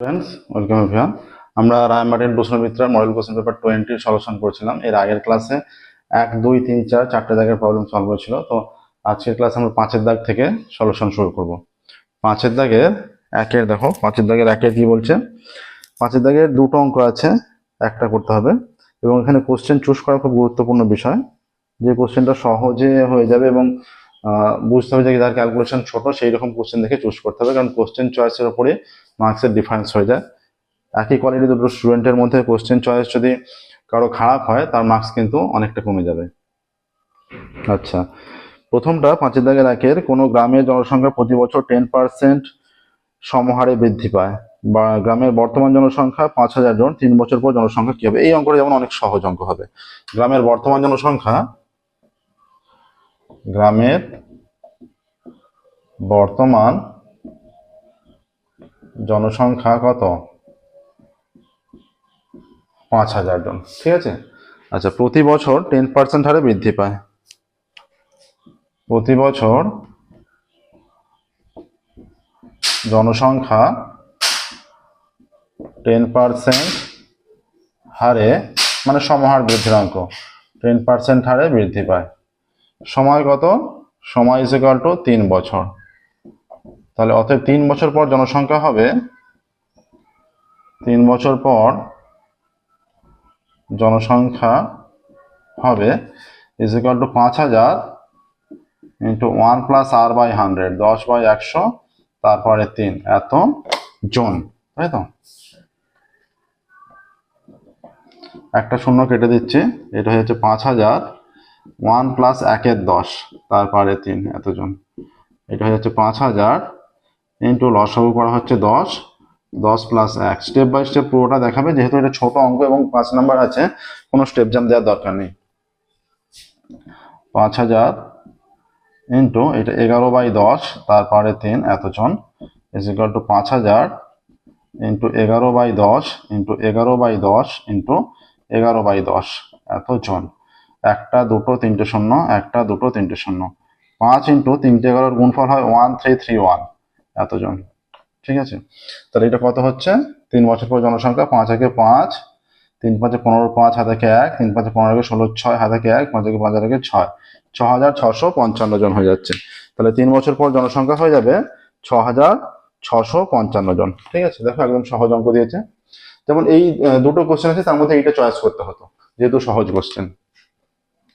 Friends welcome এভিয়ান আমরা Ray Martin প্রশ্নবিত্রার মডেল কোশ্চেন পেপার টোয়েন্টির সলিউশন করছিলাম। এর আগের ক্লাসে এক, দুই, তিন, চার, চারটে দাগের প্রবলেম সলভ হয়েছিল। তো আজকের ক্লাসে আমরা পাঁচের দাগ থেকে সলিউশন শুরু করব। পাঁচের দাগের একের, দেখো, পাঁচের দাগের একের কি বলছে? পাঁচের দাগের দুটো অঙ্ক আছে, একটা করতে হবে। এবং এখানে কোশ্চেন চুজ করা খুব গুরুত্বপূর্ণ বিষয়। যে কোশ্চেনটা সহজে হয়ে যাবে এবং বুঝতে হবে যে যার ক্যালকুলেশন ছোট, সেই রকম কোশ্চেন দেখে চুজ করতে হবে। কারণ কোশ্চেন চয়েসের উপরে মার্কসের ডিফারেন্স হয়ে যায়। একই কোয়ালিটি দুটো স্টুডেন্টের মধ্যে কোশ্চেন চয়েস যদি কারও খারাপ হয়, তার মার্কস কিন্তু অনেকটা কমে যাবে। আচ্ছা প্রথমটা পাঁচের দাগের একের, কোনো গ্রামের জনসংখ্যা প্রতি বছর টেন পার্সেন্ট সমহারে বৃদ্ধি পায়। বা গ্রামের বর্তমান জনসংখ্যা পাঁচ হাজার জন, তিন বছর পর জনসংখ্যা কি হবে? এই অঙ্কটা যেমন অনেক সহজ অঙ্ক হবে। গ্রামের বর্তমান জনসংখ্যা, গ্রামের বর্তমান জনসংখ্যা কত? পাঁচ হাজার জন। ঠিক আছে? আচ্ছা প্রতি বছর টেন পার্সেন্ট হারে বৃদ্ধি পায়। প্রতি বছর জনসংখ্যা টেন পার্সেন্ট হারে মানে সমহার বৃদ্ধির অঙ্ক টেন পার্সেন্ট হারে বৃদ্ধি পায়। সময় কত? সময় ইজ টু তিন বছর। তাহলে অতএব তিন বছর পর জনসংখ্যা হবে। তিন বছর পর জনসংখ্যা হবে ইজ ইকাল টু পাঁচ হাজার ইন্টু ওয়ান প্লাস আর বাই হান্ড্রেড দশ বাই একশো, তারপরে তিন। এত জন, তাই তো? একটা শূন্য কেটে দিচ্ছি, এটা হচ্ছে পাঁচ হাজার ওয়ান প্লাস একের দশ, তারপরে তিন এতজন এটা হচ্ছে পাঁচ হাজার ইন্টু লসাগু করা হচ্ছে দশ। দশ প্লাস এক। স্টেপ বাই স্টেপ পুরোটা দেখাবে, যেহেতু এটা ছোট অঙ্ক এবং পাঁচ নাম্বার আছে, কোনো স্টেপ জাম দেওয়ার দরকার নেই। পাঁচ হাজার ইন্টু এটা এগারো বাই দশ, তারপরে তিন, এতজন। ইজ ইকাল টু পাঁচ হাজার ইন্টু এগারো বাই দশ ইন্টু এগারো বাই দশ ইন্টু এগারো বাই দশ। এতজন। একটা, দুটো, তিনটে, শূন্য, একটা, দুটো, তিনটে, শূন্য। পাঁচ ইন্টু তিনটে এগারোর গুণফল হয় ওয়ান থ্রি থ্রি ওয়ান এতজন। ঠিক আছে? তাহলে এটা কত হচ্ছে? তিন বছর পর জনসংখ্যা, পাঁচ একে পাঁচ, তিন পাঁচে পনেরো, পাঁচ হাত একে তিন পাঁচে পনেরো একে ষোলো, ছয় হাত একে পাঁচ একে পাঁচ হাত একে ছয়। ছ হাজার ছশো পঞ্চান্ন জন হয়ে যাচ্ছে। তাহলে তিন বছর পর জনসংখ্যা হয়ে যাবে ছ হাজার ছশো পঞ্চান্ন জন। ঠিক আছে? দেখো একদম সহজ অঙ্ক দিয়েছে। যেমন এই দুটো কোশ্চেন আছে, তার মধ্যে এইটা চয়েস করতে হতো, যেহেতু সহজ কোশ্চেন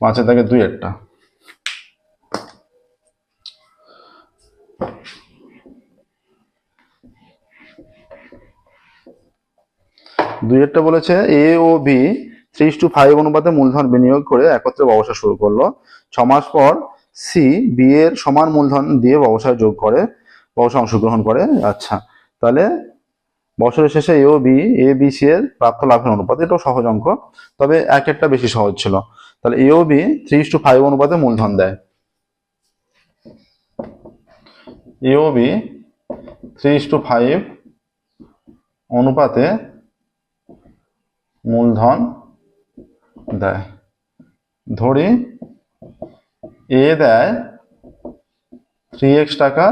পাঁচের দাগে দুই একটা। দুই একটা বলেছে এ ও বি থ্রি টু ফাইভ অনুপাতে মূলধন বিনিয়োগ করে একত্রে ব্যবসা শুরু করল। ছ মাস পর সি বি এর সমান মূলধন দিয়ে ব্যবসায় যোগ করে, ব্যবসা অংশগ্রহণ করে। আচ্ছা তাহলে বছরের শেষে এ ও বি এ বি সি এর প্রাপ্ত লাভের অনুপাত, এটাও সহজ অঙ্ক, তবে এক একটা বেশি সহজ ছিল। তাহলে এ ও বি থ্রি টু ফাইভ অনুপাতে মূলধন দেয়। এ ও বি থ্রি টু ফাইভ অনুপাতে মূলধন দেয়। ধরি এ দেয় থ্রি এক্স টাকা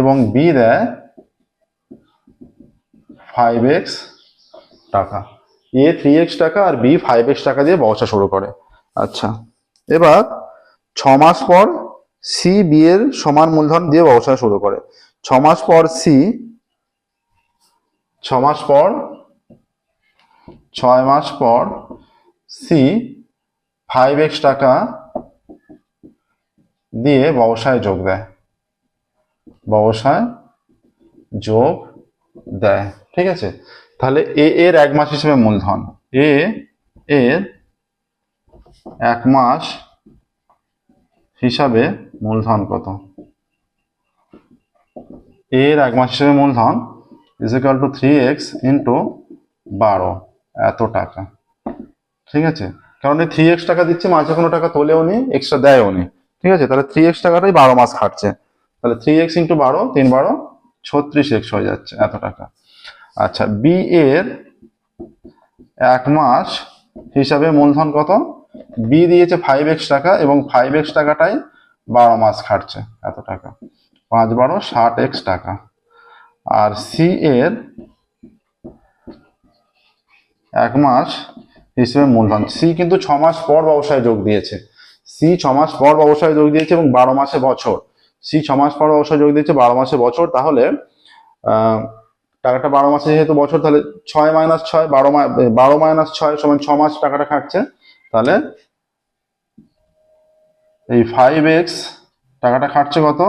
এবং বি দেয় ফাইভ এক্স টাকা। এ থ্রি এক্স টাকা আর বি ফাইভ এক্স টাকা দিয়ে ব্যবসা শুরু করে। আচ্ছা এবার ছ মাস পর সি বি এর সমান মূলধন দিয়ে ব্যবসা শুরু করে। ছ মাস পর সি ছ মাস পর ছয় মাস পর সি ফাইভ এক্স টাকা দিয়ে ব্যবসায় যোগ দেয়। ব্যবসায় যোগ দেয়, ঠিক আছে? তাহলে এ এর এক মাস হিসেবে মূলধন। এ এর এক মাস হিসাবে মূলধন কত? এর এক মাস হিসেবে মূলধন is equal to three x into বারো। এত টাকা। ঠিক আছে? কারণ এই থ্রি এক্স টাকা দিচ্ছে মাঝে কোনো টাকা তোলেও নি এক্সট্রা দেয়ও নি। ঠিক আছে? তাহলে থ্রি এক্স টাকাটাই বারো মাস খাটছে। তাহলে থ্রি এক্স ইন্টু বারো, তিন বারো, ছত্রিশ এক্স হয়ে যাচ্ছে এত টাকা। আচ্ছা বি এর এক মাস হিসাবে মূলধন কত? বি দিয়েছে ফাইভ এক্স টাকা এবং ফাইভ এক্স টাকাটাই বারো মাস খাটছে এত টাকা। পাঁচ বারো, ষাট এক্স টাকা। আর সি এর এক মাস হিসেবে মূলধন। সি কিন্তু ছ মাস পর ব্যবসায় যোগ দিয়েছে। সি ছ মাস পর ব্যবসায় যোগ দিয়েছে এবং বারো মাসে বছর। সি ছ মাস পর ব্যবসায় যোগ দিয়েছে, বারো মাসে বছর। তাহলে টাকাটা বারো মাসে যেহেতু বছর, তাহলে ছয় মাইনাস ছয়, বারো বারো মাইনাস ছয় সমান ছ মাস টাকাটা খাটছে। তাহলে এই ফাইভ এক্স টাকাটা খাটছে কত?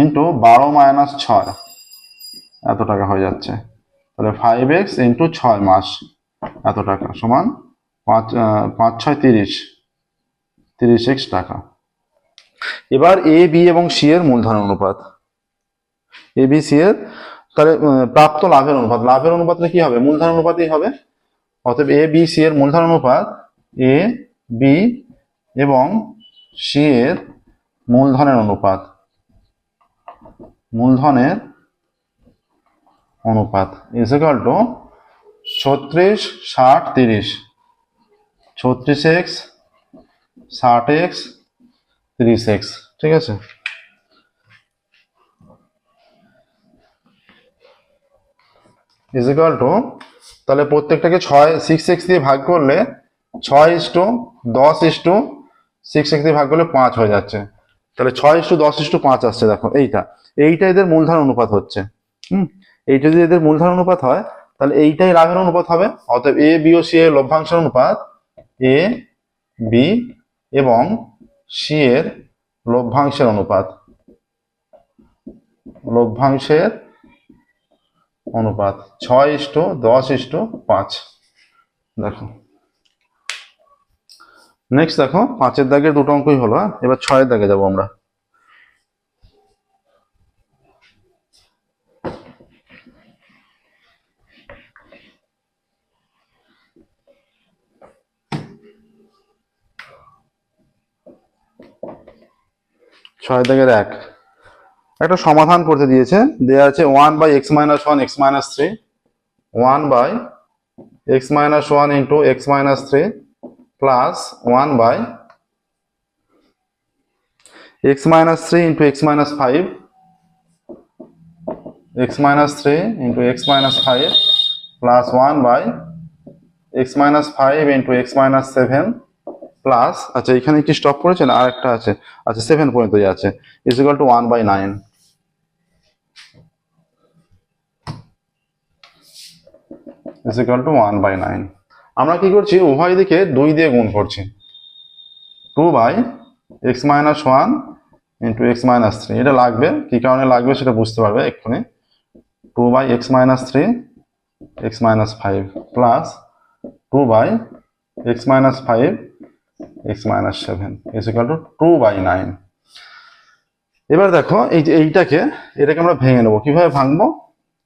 ইন্টু বারো মাইনাস ছয়। এত টাকা হয়ে যাচ্ছে। তাহলে ফাইভ এক্স ইন্টু ছয় মাস। এত টাকা সমান পাঁচ পাঁচ, ছয়, তিরিশ। তিরিশ এক্স টাকা। এবার এ বি এবং সি এর মূলধন অনুপাত। এ বি সি এর, তাহলে প্রাপ্ত লাভের অনুপাত। লাভের অনুপাতটা কি হবে? মূলধন অনুপাতই হবে। অতএব এ বি সি এর মূলধন অনুপাত এ বি এবং সি এর মূলধনের অনুপাত। মূলধনের অনুপাত ইজ ইকাল টু ছত্রিশ, ষাট, তিরিশ। ছত্রিশ এক্স, ষাট এক্স, তিরিশ এক্স, ঠিক আছে? ইজ ইকাল টু তাহলে প্রত্যেকটাকে ছয় সিক্স এক্স দিয়ে ভাগ করলে ছয় ইস টু দশ ইস টু সিক্স এক্স দিয়ে ভাগ করলে পাঁচ হয়ে যাচ্ছে। তাহলে ছয় ইস টু দশ ইস টু পাঁচ আসছে, দেখো, এইটা। এইটা এদের মূলধন অনুপাত হচ্ছে। হুম? এইটা যদি এদের মূলধন অনুপাত হয়, তাহলে এইটাই লাভের অনুপাত হবে। অতএব এ বি ও সি এর লভ্যাংশের অনুপাত এ বি এবং সি এর লভ্যাংশের অনুপাত। লভ্যাংশের অনুপাত ছয় ইষ্ট দশ ইষ্ট পাঁচ। দেখো। নেক্সট দেখো, পাঁচের দাগের দুটো অঙ্কই হলো হ্যাঁ? এবার ছয়ের দাগে যাব আমরা। ছয় দাগের এক একটা সমাধান করতে দিয়েছে দেয়া আছে one by x minus one x minus three one by x minus one into x minus three plus one by x minus three into x minus five x minus three into x minus five plus one by x minus five into x minus seven plus আচ্ছা এখানে কি stop করেছেন আর একটা আছে? আচ্ছা seven পর্যন্তই আছে is equal to one by nine is equal to one by nine আমরা কি করছি? উভয় দিকে দুই দিয়ে গুণ করছি। Two by x minus one into x minus three এটা লাগবে? কি কারণে লাগবে সেটা বুঝতে পারবে এক্ষুনি। Two by x minus three x minus five plus two by x minus five x minus seven is equal to two by nine এবার দেখো এই যে এইটাকে এটাকে আমরা ভেঙে নেব কীভাবে ভাঙবো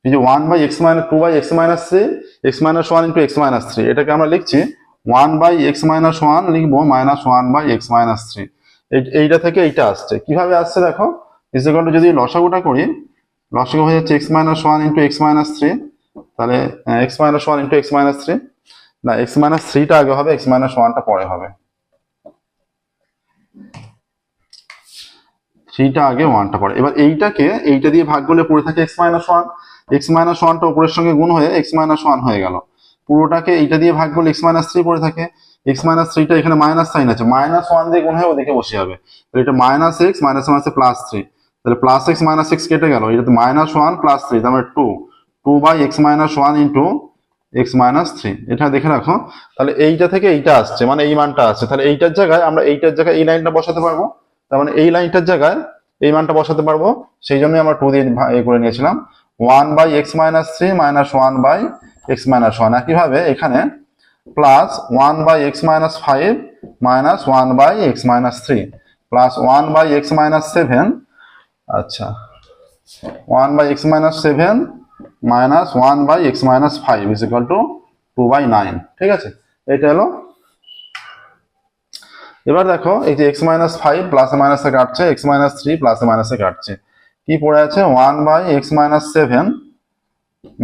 এই যে one by x minus two by x minus three x minus one into x minus three এটাকে আমরা লিখছি one by x minus one লিখব minus one by x minus three এইটা থেকে এইটা আসছে কীভাবে আসছে দেখো ইজ ইকাল টু যদি লসাগুটা করি লসাগু হয়ে যাচ্ছে x minus one into x minus three তাহলে x minus one into x minus three না এক্স মাইনাস থ্রিটা আগে হবে এক্স মাইনাস ওয়ানটা পরে হবে থ্রিটা আগে ওয়ানটা পরে এবার এইটাকে, এইটা দিয়ে ভাগ করলে পড়ে থাকে x minus one x minus ওয়ানটা উপরের সঙ্গে গুণ হয়ে এক্স মাইনাস ওয়ান হয়ে গেল। পুরোটাকে এইটা দিয়ে ভাগ করলে এক্স মাইনাস থ্রি পড়ে থাকে। এক্স মাইনাস থ্রিটা এখানে মাইনাস সাইন আছে। মাইনাস ওয়ান দিয়ে গুণ হয়ে ওদিকে বসে যাবে। তাহলে এটা মাইনাস এক্স মাইনাস মাইনাসে প্লাস থ্রি তাহলে প্লাস এক্স মাইনাস এক্স কেটে গেল। এটা তো মাইনাস ওয়ান প্লাস থ্রি তার মানে to two by x minus one into x minus three এটা দেখে রাখো। তাহলে এইটা থেকে এইটা আসছে মানে এই মানটা আসছে। তাহলে এইটার জায়গায় আমরা এইটার জায়গায় এই লাইনটা বসাতে পারব। তার মানে এই লাইনটার জায়গায় এই মানটা বসাতে পারব। সেই জন্যই আমরা টু দিয়ে এ করে নিয়েছিলাম। One by x minus three minus one by x minus one একইভাবে এখানে plus one by x minus five minus one by x minus three plus one by x minus seven আচ্ছা। One by x minus seven minus one by x minus five is equal to two by nine ঠিক আছে? এটা হলো এবার দেখো, এই যে x minus five প্লাসে মাইনাসে কাটছে এক্স মাইনাস থ্রি প্লাসে মাইনাসে কাটছে। কি পড়ে আছে? One by x minus seven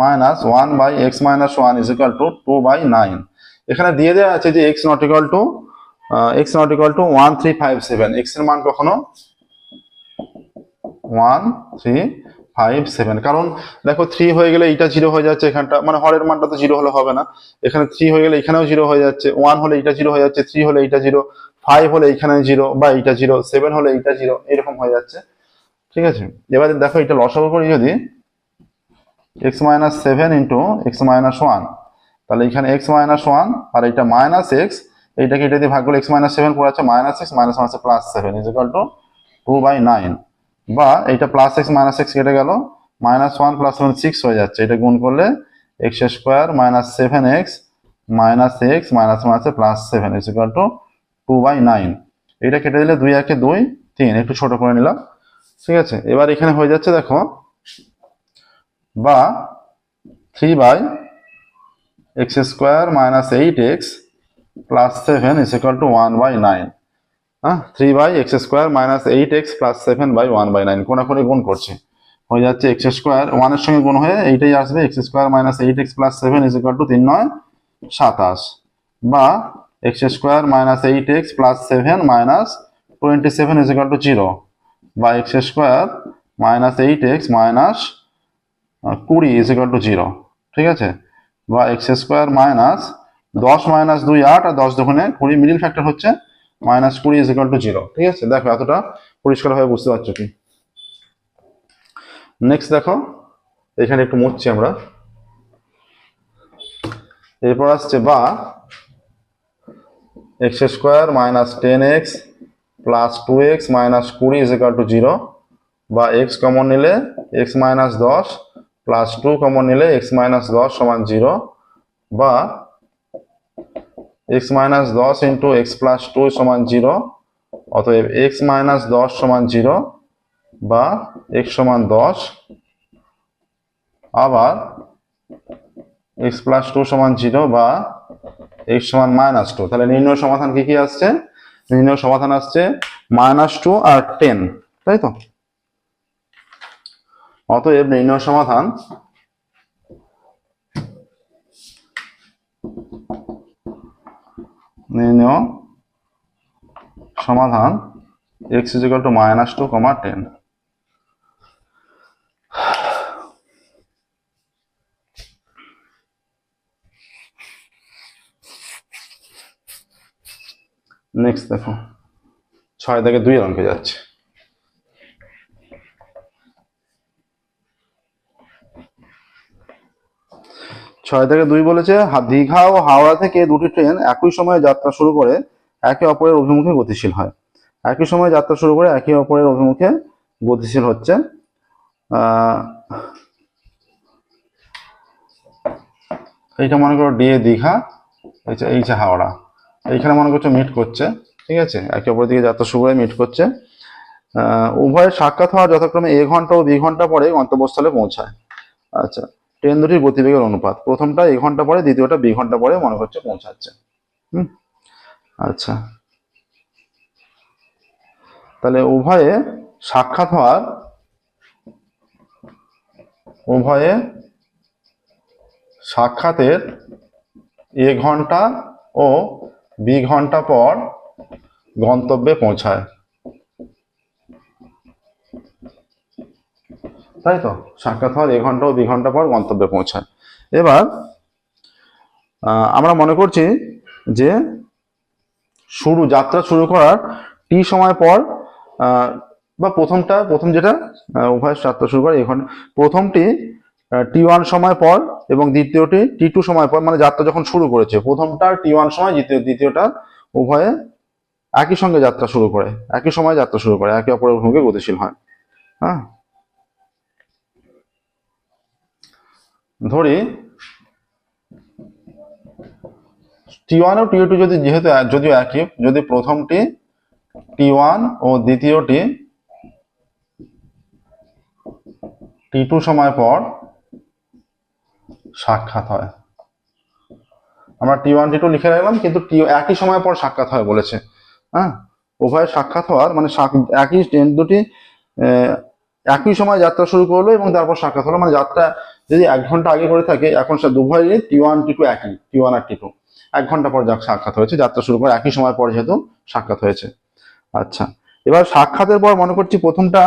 minus one by x minus one is equal to two by nine এখানে দিয়ে দেওয়া আছে যে x not equal to x not equal to one three five seven এক্সের মান কখনো? ওয়ান থ্রি ফাইভ সেভেন কারণ দেখো থ্রি হয়ে গেলে এইটা জিরো হয়ে যাচ্ছে এখানটা মানে হরের মানটা তো জিরো হলে হবে না। এখানে থ্রি হয়ে গেলে এখানেও জিরো হয়ে যাচ্ছে। ওয়ান হলে এইটা জিরো হয়ে যাচ্ছে থ্রি হলে এইটা জিরো ফাইভ হলে এইখানে জিরো বা এইটা জিরো সেভেন হলে এইটা জিরো এরকম হয়ে যাচ্ছে। ঠিক আছে? এবার দেখো এটা লসাগু করি যদি x minus seven into x minus one তাহলে এখানে এক্স মাইনাস ওয়ান আর এটা মাইনাস এক্স এইটাকে এটা দিয়ে ভাগ করলে এক্স মাইনাস সেভেন পড়ে আছে minus x minus minus plus seven is to two by nine বা এইটা প্লাস এক্স মাইনাস এক্স কেটে গেল minus one plus one six হয়ে যাচ্ছে। এটা গুণ করলে x square minus seven x minus x minus মাইনাসে plus seven is equal to two by nine এটা কেটে দিলে দুই একে দুই, তিন। একটু ছোট করে নিলাম। ঠিক আছে? এবার এখানে হয়ে যাচ্ছে দেখো, বা three by x square minus eight x plus seven is equal to one by nine হ্যাঁ? Three by x square minus eight x plus seven by one by nine কোনাকুনি গুণ করছে। হয়ে যাচ্ছে এক্স স্কোয়ার ওয়ানের সঙ্গে গুণ হয়ে এইটাই আসবে x square minus eight x plus seven is equal to তিন নয়, সাতাশ। বা x square minus eight x plus seven minus twenty seven is equal to zero বা x square minus eight x minus কুড়ি ইজ ইকাল টু জিরো ঠিক আছে? বা x square minus দশ মাইনাস দুই আট আর দশ দোকানে কুড়ি। মিডিল ফ্যাক্টর হচ্ছে মাইনাস কুড়ি ইজ ইকাল টু জিরো ঠিক আছে? দেখো, এতটা পরিষ্কারভাবে বুঝতে পারছ কি? নেক্সট দেখো, এখানে একটু মুছছি আমরা। এরপর আসছে বা x square minus ten x plus two x minus কুড়ি ইজ ইকাল টু জিরো বা এক্স কমন নিলে এক্স মাইনাস দশ প্লাস টু কমন নিলে এক্স মাইনাস দশ সমান জিরো বা এক্স মাইনাস দশ ইন্টু এক্স প্লাস টু সমান জিরো অতএব এক্স মাইনাস দশ সমান জিরো বা এক্স সমান দশ, আবার এক্স প্লাস টু সমান জিরো বা এক্স সমান মাইনাস টু তাহলে নির্ণয় সমাধান কি কি আসছে? নির্ণয় সমাধান আসছে মাইনাস টু আর টেন তাই তো? অতএব নির্ণয় সমাধান নির্ণয় সমাধান x is equal to minus two comma ten next দেখো, ছয় থেকে দুই অঙ্কে যাচ্ছে। ছয় থেকে দুই বলেছে দীঘা ও হাওড়া থেকে দুটি ট্রেন একই সময়ে যাত্রা শুরু করে, একে অপরের অভিমুখে গতিশীল হয়। একই সময়ে যাত্রা শুরু করে, একে অপরের অভিমুখে গতিশীল হচ্ছে। এইটা মনে করো ডি এ দীঘা, এই যে হাওড়া। এইখানে মনে করছ মিট করছে, ঠিক আছে? একে অপরের দিকে যাত্রা শুরু করে মিট করছে। উভয়ের সাক্ষাৎ হওয়ার যথাক্রমে এ ঘণ্টা ও দুই ঘণ্টা পরে গন্তব্যস্থলে পৌঁছায়। আচ্ছা। ট্রেন দুটির গতিবেগের অনুপাত। প্রথমটা এ ঘণ্টা পরে, দ্বিতীয়টা বি ঘণ্টা পরে মনে হচ্ছে পৌঁছাচ্ছে। হুম? আচ্ছা। তাহলে উভয়ে সাক্ষাৎ হওয়ার, উভয়ে সাক্ষাতের এ ঘণ্টা ও বি ঘণ্টা পর গন্তব্যে পৌঁছায়। তাই তো? সাক্ষাৎ হওয়ার এক ঘণ্টা ও দু ঘণ্টা পর গন্তব্যে পৌঁছায় এবার আমরা মনে করছি যে শুরু, যাত্রা শুরু করার টি সময় পর বা প্রথমটা, প্রথম যেটা উভয় যাত্রা শুরু করে এখন প্রথমটি টি ওয়ান সময় পর এবং দ্বিতীয়টি টি টু সময় পর মানে যাত্রা যখন শুরু করেছে প্রথমটা টি ওয়ান সময়, দ্বিতীয়, দ্বিতীয়টা উভয়ে একই সঙ্গে যাত্রা শুরু করে, একই সময় যাত্রা শুরু করে, একে অপরের অভিমুখে গতিশীল হয়। হ্যাঁ? ধরি টি ওয়ান ও টি টু যদি যেহেতু, যদিও একই, যদি প্রথমটি টি ওয়ান ও দ্বিতীয়টি টি টু সময় পর সাক্ষাৎ হয়। আমরা টি ওয়ান টি টু লিখে রাখলাম, কিন্তু টি একই সময় পর সাক্ষাৎ হয় বলেছে। হ্যাঁ? উভয় সাক্ষাৎ হওয়ার মানে একই, দুটি একই সময় যাত্রা শুরু করল এবং তারপর সাক্ষাৎ হলো মানে যাত্রা যদি এক ঘণ্টা আগে করে থাকে, এখন সে উভয়ই টি ওয়ান টি টু একই টি ওয়ান আর টি টু এক ঘণ্টা পর সাক্ষাৎ হয়েছে, যাত্রা শুরু করে একই সময় পর যেহেতু সাক্ষাৎ হয়েছে। আচ্ছা এবার সাক্ষাতের পর মনে করছি প্রথমটা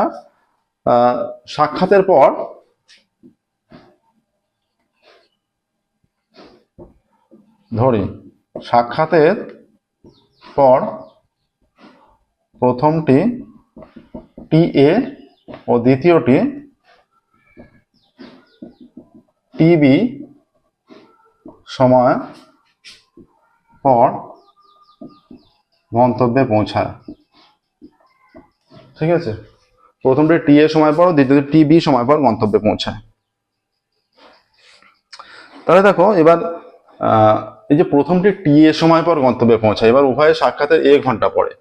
সাক্ষাতের পর ধরি, সাক্ষাতের পর প্রথমটি টি এ ও দ্বিতীয়টি টিবি সময় পর গন্তব্যে পৌঁছায়। ঠিক আছে? প্রথমটি টি এ সময় পর, দ্বিতীয়টি টিবি সময় পর গন্তব্যে পৌঁছায়। তাহলে দেখো, এবার এই যে প্রথমটি টি এ সময় পর গন্তব্যে পৌঁছায়, এবার উভয়ের সাক্ষাতের এ ঘণ্টা পরে।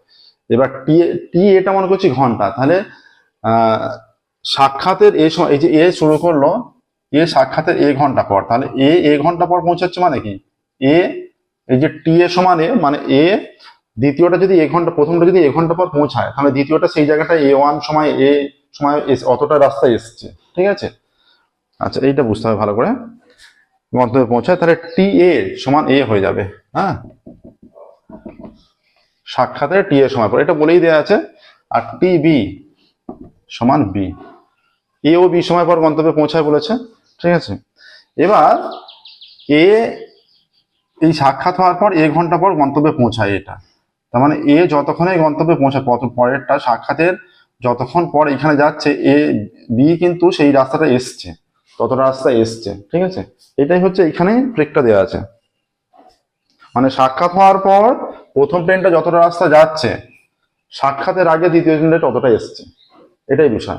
এবার টি টি এটা মনে করছি ঘণ্টা। তাহলে সাক্ষাতের এ সময়, এই যে এ শুরু করল এ সাক্ষাতের এ ঘণ্টা পর, তাহলে এ এ ঘণ্টা পর পৌঁছাচ্ছে মানে কি? এ, এই যে টি এ সমান এ মানে এ, দ্বিতীয়টা যদি এ ঘণ্টা, প্রথমটা যদি এ ঘণ্টা পর পৌঁছায়, তাহলে দ্বিতীয়টা সেই জায়গাটায় এ ওয়ান সময় এ সময় অতটা রাস্তায় এসছে, ঠিক আছে? আচ্ছা এইটা বুঝতে হবে ভালো করে। গন্তব্যে পৌঁছায়, তাহলে টি এ সমান এ হয়ে যাবে হ্যাঁ? সাক্ষাতের টি এ সময় পর, এটা বলেই দেওয়া আছে, আর টি বি সমান বি। এ ও বি সময় পর গন্তব্যে পৌঁছায় বলেছে। ঠিক আছে? এবার এ, এই সাক্ষাৎ হওয়ার পর এ ঘণ্টা পর গন্তব্যে পৌঁছায় এটা। তার মানে এ যতক্ষণে গন্তব্যে পৌঁছায় পরেরটা সাক্ষাতের যতক্ষণ পর এখানে যাচ্ছে, এ, বি কিন্তু সেই রাস্তাটা এসছে, ততটা রাস্তা এসছে, ঠিক আছে? এটাই হচ্ছে এখানে ট্রিকটা দেওয়া আছে। মানে সাক্ষাৎ হওয়ার পর প্রথম ট্রেনটা যতটা রাস্তা যাচ্ছে, সাক্ষাতের আগে দ্বিতীয় ট্রেনটা ততটা এসছে। এটাই বিষয়।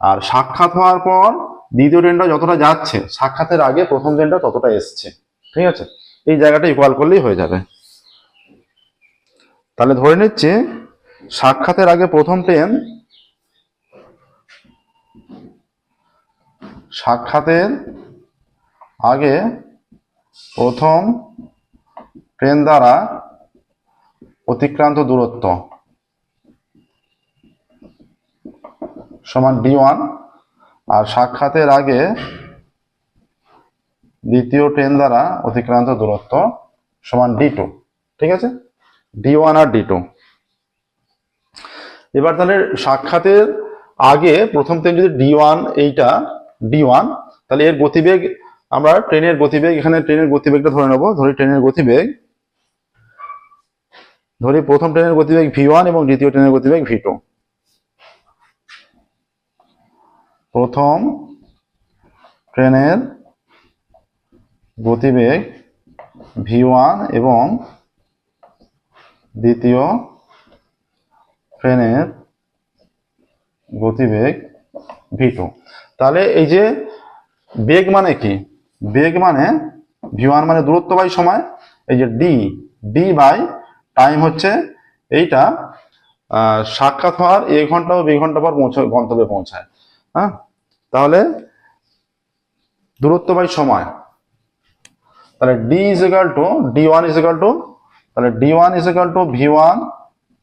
আর সাক্ষাৎ হওয়ার পর দ্বিতীয় ট্রেনটা যতটা যাচ্ছে, সাক্ষাতের আগে প্রথম ট্রেনটা ততটা এসছে। ঠিক আছে? এই জায়গাটা ইকুয়াল করলেই হয়ে যাবে। তাহলে ধরে নিচ্ছি, সাক্ষাতের আগে প্রথম ট্রেন, সাক্ষাতের আগে প্রথম ট্রেন দ্বারা অতিক্রান্ত দূরত্ব সমান ডি ওয়ান আর সাক্ষাতের আগে দ্বিতীয় ট্রেন দ্বারা অতিক্রান্ত দূরত্ব সমান ডি টু ঠিক আছে? ডি ওয়ান আর ডি টু এবার তাহলে সাক্ষাতের আগে প্রথম ট্রেন যদি ডি ওয়ান এইটা ডি ওয়ান তাহলে এর গতিবেগ, আমরা ট্রেনের গতিবেগ, এখানে ট্রেনের গতিবেগটা ধরে নেব। ধরি ট্রেনের গতিবেগ, ধরি প্রথম ট্রেনের গতিবেগ ভি ওয়ান এবং দ্বিতীয় ট্রেনের গতিবেগ ভি টু প্রথম ট্রেনের গতিবেগ ভি ওয়ান এবং দ্বিতীয় ট্রেনের গতিবেগ ভি টু। তাহলে এই যে বেগ মানে কি? বেগ মানে ভি ওয়ান মানে দূরত্ব বাই সময়, এই যে ডি ডি বাই টাইম হচ্ছে এইটা সাক্ষাৎ হওয়ার এ ঘণ্টা ও বি ঘণ্টা পর পৌঁছ, গন্তব্যে পৌঁছায়। হ্যাঁ? দূরত্ব বাই সময়। তাহলে d is equal to d one is equal to তাহলে d one is equal to v one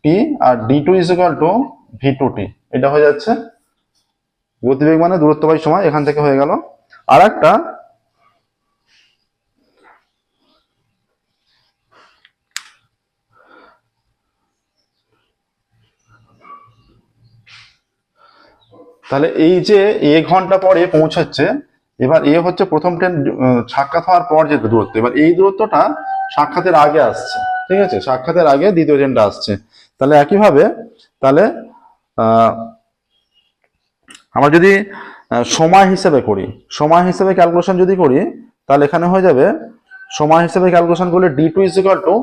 t R d two is equal to v two t এটা হয়ে যাচ্ছে। গতিবেগ মানে দূরত্ব বাই সময় এখান থেকে হয়ে গেল। আর একটা তাহলে এই যে এ ঘণ্টা পরে পৌঁছাচ্ছে, এবার এ হচ্ছে প্রথম ট্রেন সাক্ষাৎ হওয়ার পর যে দূরত্ব, এবার এই দূরত্বটা সাক্ষাতের আগে আসছে, ঠিক আছে? সাক্ষাতের আগে দ্বিতীয় ট্রেনটা আসছে। তাহলে একইভাবে, তাহলে আমরা যদি সময় হিসেবে করি, সময় হিসেবে ক্যালকুলেশন যদি করি, তাহলে এখানে হয়ে যাবে, সময় হিসেবে ক্যালকুলেশন করলে ডি টু ইজ টু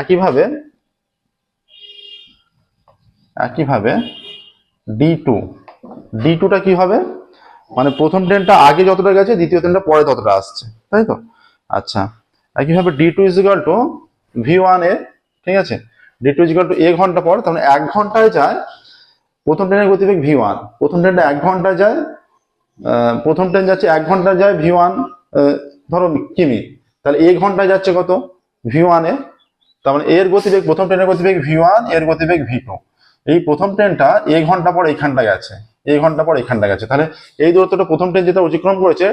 একইভাবে একইভাবে ডি টু ডি টুটা কি হবে? মানে প্রথম ট্রেনটা আগে যতটা গেছে, দ্বিতীয় ট্রেনটা পরে ততটা আসছে। তাই তো? আচ্ছা। একইভাবে d two is equal to v one a, ঠিক আছে? D two is equal to a ঘণ্টা পর মানে এক ঘন্টায় যায় প্রথম ট্রেনের গতিবেগ ভি ওয়ান প্রথম ট্রেনটা এক ঘন্টায় যায় প্রথম ট্রেন যাচ্ছে এক ঘন্টায় যায় ভি ওয়ান ধরো কিমি। তাহলে এ ঘন্টায় যাচ্ছে কত? ভি ওয়ানে তার মানে এর গতিবেগ, প্রথম ট্রেনের গতিবেগ ভি ওয়ানের গতিবেগ ভি টু এই প্রথম ট্রেনটা এ ঘণ্টা পর এইখানটা গেছে এই ঘণ্টা পর এখানটা গেছে। তাহলে এই দূরত্বটা প্রথম ট্রেন যেটা অতিক্রম করেছে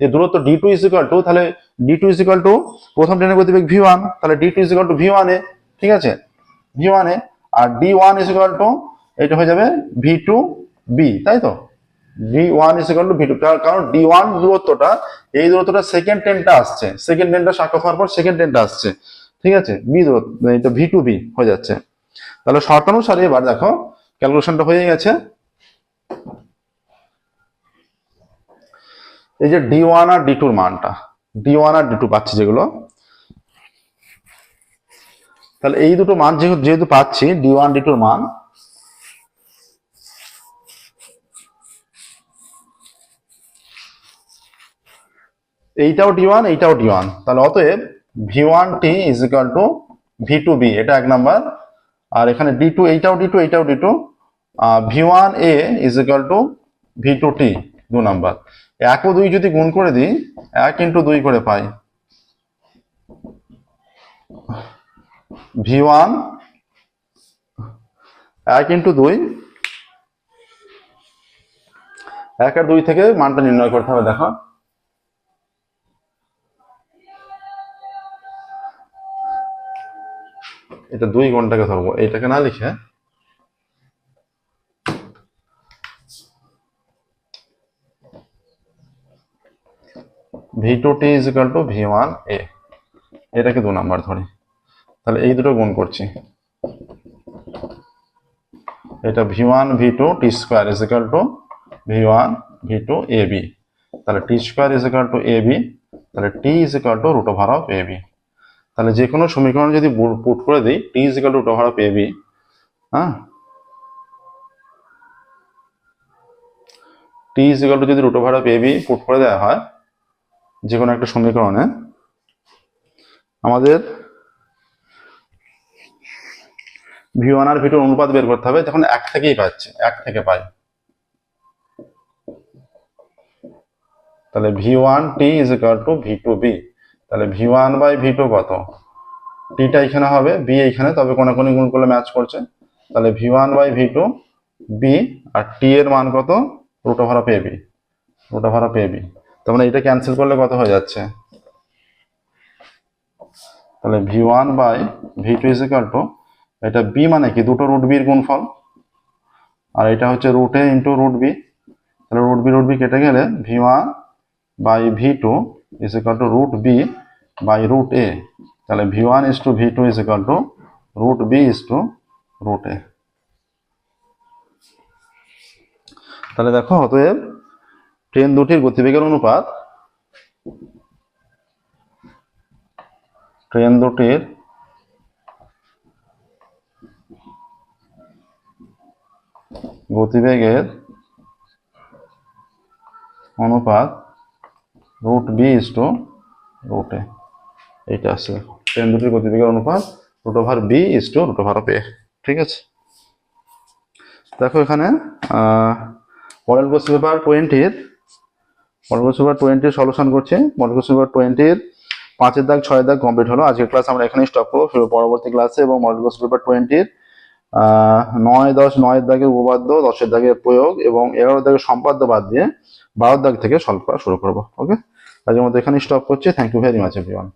যে দূরত্ব d two is equal to তাহলে d two is equal to প্রথম ট্রেনের গতিবেগ ভি ওয়ান তাহলে d two is equal to v one ঠিক আছে? V a, R d one is equal to এটা হয়ে যাবে ভি টু বি তাই তো? D one is to v two কারণ ডি ওয়ান দূরত্বটা, এই দূরত্বটা সেকেন্ড ট্রেনটা আসছে। সেকেন্ড টেনটা সাক্ষর হওয়ার পর সেকেন্ড টেনটা আসছে। ঠিক আছে? বি দূরত্ব এটা ভি টু বি হয়ে যাচ্ছে। তাহলে শর্তানুসারে এবার দেখো ক্যালকুলেশনটা হয়ে গেছে। এই যে ডি ওয়ান আর ডি টুর মানটা ডি ওয়ান আর ডি টু পাচ্ছি যেগুলো। তাহলে এই দুটো মান যেহেতু পাচ্ছি ডি ওয়ান ডি টুর মান, এইটাও ডি ওয়ান এইটাও ডি ওয়ান তাহলে অতএব v one t is equal to v two b এটা এক নাম্বার। আর এখানে ডি টু এইটাও ডি টু এইটাও d two v one a is equal to v two t দু নাম্বার। এক ও দুই যদি গুণ করে দিই, এক ইন্টু দুই করে পাই। ভি ওয়ান, এক ইন্টু দুই, এক আর দুই থেকে মানটা নির্ণয় করতে হবে, দেখো। এটা দুই ঘন্টাকে ধরবো, এইটাকে না লিখে v two t is equal to v one a এটাকে দু নাম্বার ধরি। তাহলে এই দুটো গুণ করছি। এটা v one v two t square is equal to v one v two a b তাহলে t square is equal to a b তাহলে t is equal to root over of a b তাহলে যে কোনো সমীকরণ যদি put করে দিই t is equal to root over of a b হ্যাঁ? টি ইজ ইকাল টু যদি root over of a b put করে দেওয়া হয় যে কোনো একটা সমীকরণে আমাদের ভি ওয়ান আর ভি অনুপাত বের করতে হবে তখন এক থেকেই পাচ্ছে, এক থেকে পাই। তাহলে v one t is equal to v two b তাহলে v one by v two কত? টিটা এখানে হবে বি এইখানে তবে কোনো কোনো গুণ করলে ম্যাচ করছে। তাহলে v one by v two b R t এর মান কত? Root over of a b root over of a b তার মানে এটা ক্যান্সেল করলে কত হয়ে যাচ্ছে? তাহলে v one by v two is equal to এটা বি মানে কি? দুটো রুট বির গুণফল। আর এটা হচ্ছে root a into root b তাহলে রুট বি রুট বি কেটে গেলে v one by v two is equal to root b by root a তাহলে v one is to v two is equal to root b is to root a তাহলে দেখো, অতএব train দুটির গতিবেগের অনুপাত, train দুটির গতিবেগের অনুপাত root b is to root a. এইটা আছে। ট্রেন দুটির গতিবেগের অনুপাত root over b is to root over a. ঠিক আছে? দেখো এখানে মডেল কোশ্চেন পেপার টোয়েন্টির মডেল পেপার টোয়েন্টির সলিউশন করছে। মডেল কোশ্চেন টোয়েন্টির পাঁচের দাগ, ছয়ের দাগ কমপ্লিট হলো। আজকের ক্লাস আমরা এখানেই স্টপ করব। পরবর্তী ক্লাসে এবং মডেল পেপার টোয়েন্টির নয় দশ, নয়ের দাগের উপপাদ্য, দশের দাগের প্রয়োগ এবং এগারো দাগের সম্পাদ্য বাদ দিয়ে বারোর দাগ থেকে সলভ করা শুরু করব। ওকে আজকের মধ্যে এখানে স্টপ করছি। Thank you very much everyone